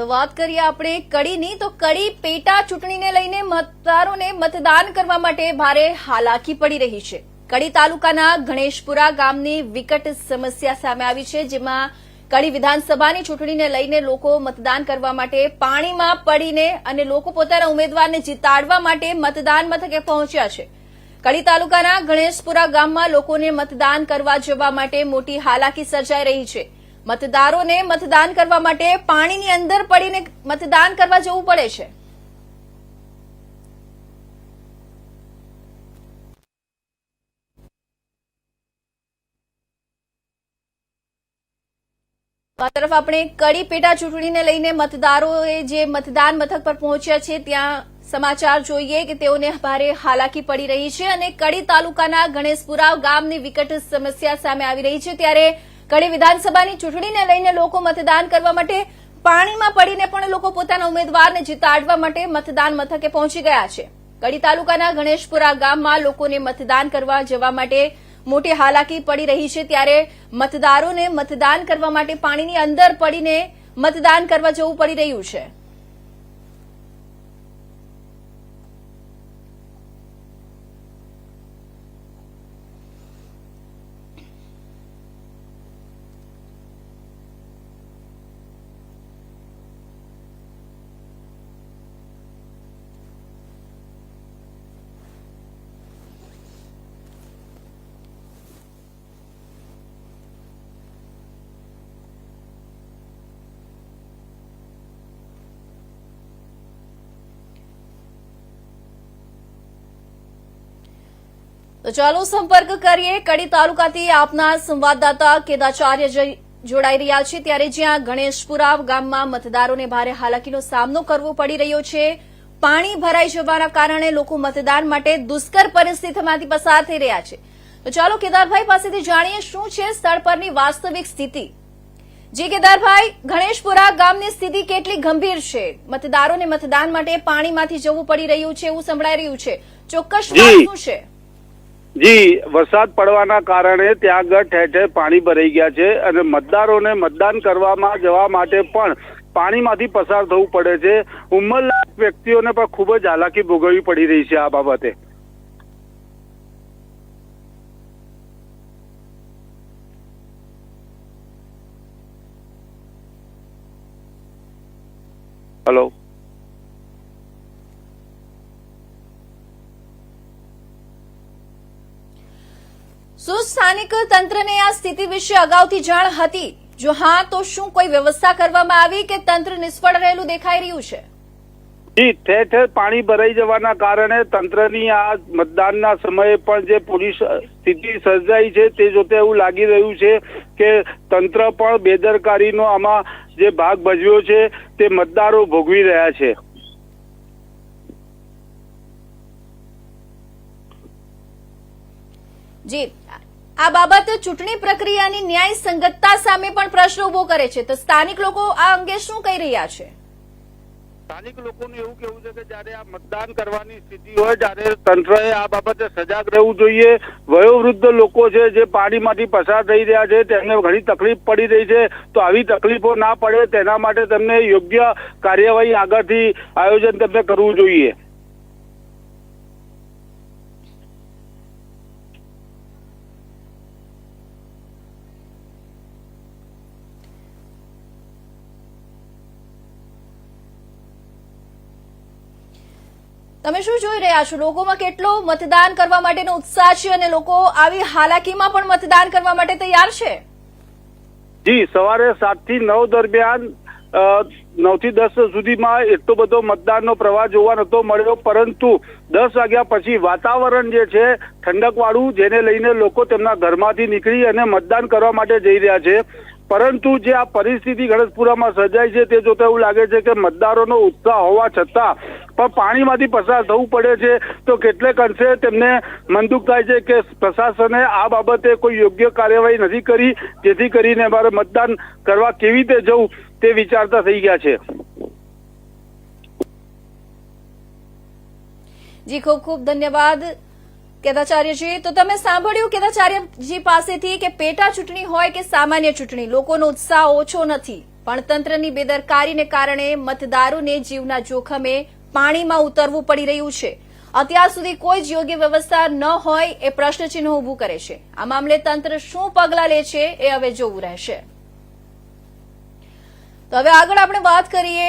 હવે વાત કરીએ આપણે કડીની. તો કડી પેટા ચૂંટણીને લઈને મતદારોને મતદાન કરવા માટે ભારે હાલાકી પડી રહી છે. કડી તાલુકાના ગણેશપુરા ગામની વિકટ સમસ્યા સામે આવી છે, જેમાં કડી વિધાનસભાની ચૂંટણીને લઈને લોકો મતદાન કરવા માટે પાણીમાં પડીને અને લોકો પોતાના ઉમેદવારને જીતાડવા માટે મતદાન મથકે પહોંચ્યા છે. કડી તાલુકાના ગણેશપુરા ગામમાં લોકોને મતદાન કરવા જવા માટે મોટી હાલાકી સર્જાઈ રહી છે. મતદારોને મતદાન કરવા માટે પાણીની અંદર પડીને મતદાન કરવા જવું પડે છે. તરફ આપણે કડી પેટા ચૂંટણીને લઈને મતદારોએ જે મતદાન મથક પર પહોંચ્યા છે, ત્યાં સમાચાર જોઈએ કે તેઓને ભારે હાલાકી પડી રહી છે અને કડી તાલુકાના ગણેશપુરા ગામની વિકટ સમસ્યા સામે આવી રહી છે. ત્યારે કડી વિધાનસભાની ચૂંટણીને લઈને લોકો મતદાન કરવા માટે પાણીમાં પડીને પણ લોકો પોતાના ઉમેદવારને જીતાડવા માટે મતદાન મથકે પહોંચી ગયા છે. કડી તાલુકાના ગણેશપુરા ગામમાં લોકોને મતદાન કરવા જવા માટે મોટી હાલાકી પડી રહી છે ત્યારે મતદારોને મતદાન કરવા માટે પાણીની અંદર પડીને મતદાન કરવા જવું પડી રહ્યું છે. તો ચાલો સંપર્ક કરીએ. કડી તાલુકાથી આપના સંવાદદાતા કેદાચાર્ય જોડાઈ રહ્યા છે ત્યારે જ્યાં ગણેશપુરા ગામમાં મતદારોને ભારે હાલાકીનો સામનો કરવો પડી રહ્યો છે. પાણી ભરાઈ જવાના કારણે લોકો મતદાન માટે દુષ્કર પરિસ્થિતિમાંથી પસાર થઈ રહ્યા છે. તો ચાલો કેદારભાઈ પાસેથી જાણીએ શું છે સ્થળ પરની વાસ્તવિક સ્થિતિ. જી કેદારભાઈ ગણેશપુરા ગામની સ્થિતિ કેટલી ગંભીર છે? મતદારોને મતદાન માટે પાણીમાંથી જવું પડી રહ્યું છે એવું સંભળાઈ રહ્યું છે. ચોક્કસ શું છે? જી, વરસાદ પડવાના કારણે ત્યાં આગળ ઠેર ઠેર પાણી ભરાઈ ગયા છે અને મતદારોને મતદાન કરવામાં જવા માટે પણ પાણીમાંથી પસાર થવું પડે છે. ઉંમરલાયક વ્યક્તિઓને પણ ખૂબ જ હાલાકી ભોગવવી પડી રહી છે આ બાબતે. હલો. શું સ્થાનિક તંત્રને આ સ્થિતિ વિશે અગાઉથી જાણ હતી. જો હા, તો શું કોઈ વ્યવસ્થા કરવામાં આવી કે તંત્ર નિષ્ફળ રહેલું દેખાઈ રહ્યું છે? જી, ઠેર ઠેર પાણી ભરાઈ જવાના કારણે તંત્રની આ મતદાનના સમયે પણ જે પોલીસ સ્થિતિ સર્જાઈ છે તે જોતે એવું લાગી રહ્યું છે કે તંત્ર પણ બેદરકારીનો આમાં જે ભાગ ભજવ્યો છે તે મતદારો ભોગવી રહ્યા છે. જી. આ બાબત ચૂંટણી પ્રક્રિયાની ન્યાય સંગતતા સામે પણ પ્રશ્ન ઊભો કરે છે. તો સ્થાનિક લોકો આ અંગે શું કહી રહ્યા છે? સ્થાનિક લોકોનું એવું કેવું છે કે જ્યારે આ મતદાન કરવાની સ્થિતિ હોય ત્યારે તંત્રએ આ બાબતે સજાગ રહેવું જોઈએ. વયોવૃદ્ધ લોકો છે જે પાણીમાંથી પસાર થઈ રહ્યા છે, તેમને ઘણી તકલીફ પડી રહી છે. તો આવી તકલીફો ના પડે, તેના માટે તેમને યોગ્ય કાર્યવાહી આગળથી આયોજન તેમને કરવું જોઈએ. તમે શું જોઈ રહ્યા છો? લોકોમાં કેટલો મતદાન કરવા માટેનો ઉત્સાહ છે અને લોકો આવી હાલાકીમાં પણ મતદાન કરવા માટે તૈયાર છે? જી, સવારે સાતથી નવ દરમિયાન નવથી દસ સુધીમાં એટલો બધો મતદાનનો પ્રવાહ જોવા નહોતો મળ્યો, પરંતુ દસ વાગ્યા પછી વાતાવરણ જે છે ઠંડક વાળું જેને લઈને લોકો તેમના ઘરમાંથી નીકળી અને મતદાન કરવા માટે જઈ રહ્યા છે. પરંતુ જે આ પરિસ્થિતિ ગણેશપુરામાં સર્જાઈ છે તે જોતા એવું લાગે છે કે મતદારોનો ઉત્સાહ હોવા છતાં પણ પાણીમાંથી પસાર થવું પડે છે. તો કેટલેક અંશે તેમને મનદુખ થાય છે કે પ્રશાસને આ બાબતે કોઈ યોગ્ય કાર્યવાહી નથી કરી. જેથી કરીને મારે મતદાન કરવા કેવી રીતે જવું તે વિચારતા થઈ ગયા છે. જી, ખૂબ ખૂબ ધન્યવાદ. કેદાચાર્યજી, તો તમે સાંભળ્યું કેદાચાર્યજી પાસેથી કે પેટા ચૂંટણી હોય કે સામાન્ય ચૂંટણી, લોકોનો ઉત્સાહ ઓછો નથી. પણ તંત્રની બેદરકારીને કારણે મતદારોને જીવના જોખમે પાણીમાં ઉતરવું પડી રહ્યું છે. અત્યાર સુધી કોઈ જ યોગ્ય વ્યવસ્થા ન હોય એ પ્રશ્નચિહ્ન ઉભું કરે છે. આ મામલે તંત્ર શું પગલાં લે છે એ હવે જોવું રહેશે. તો હવે આગળ આપણે વાત કરીએ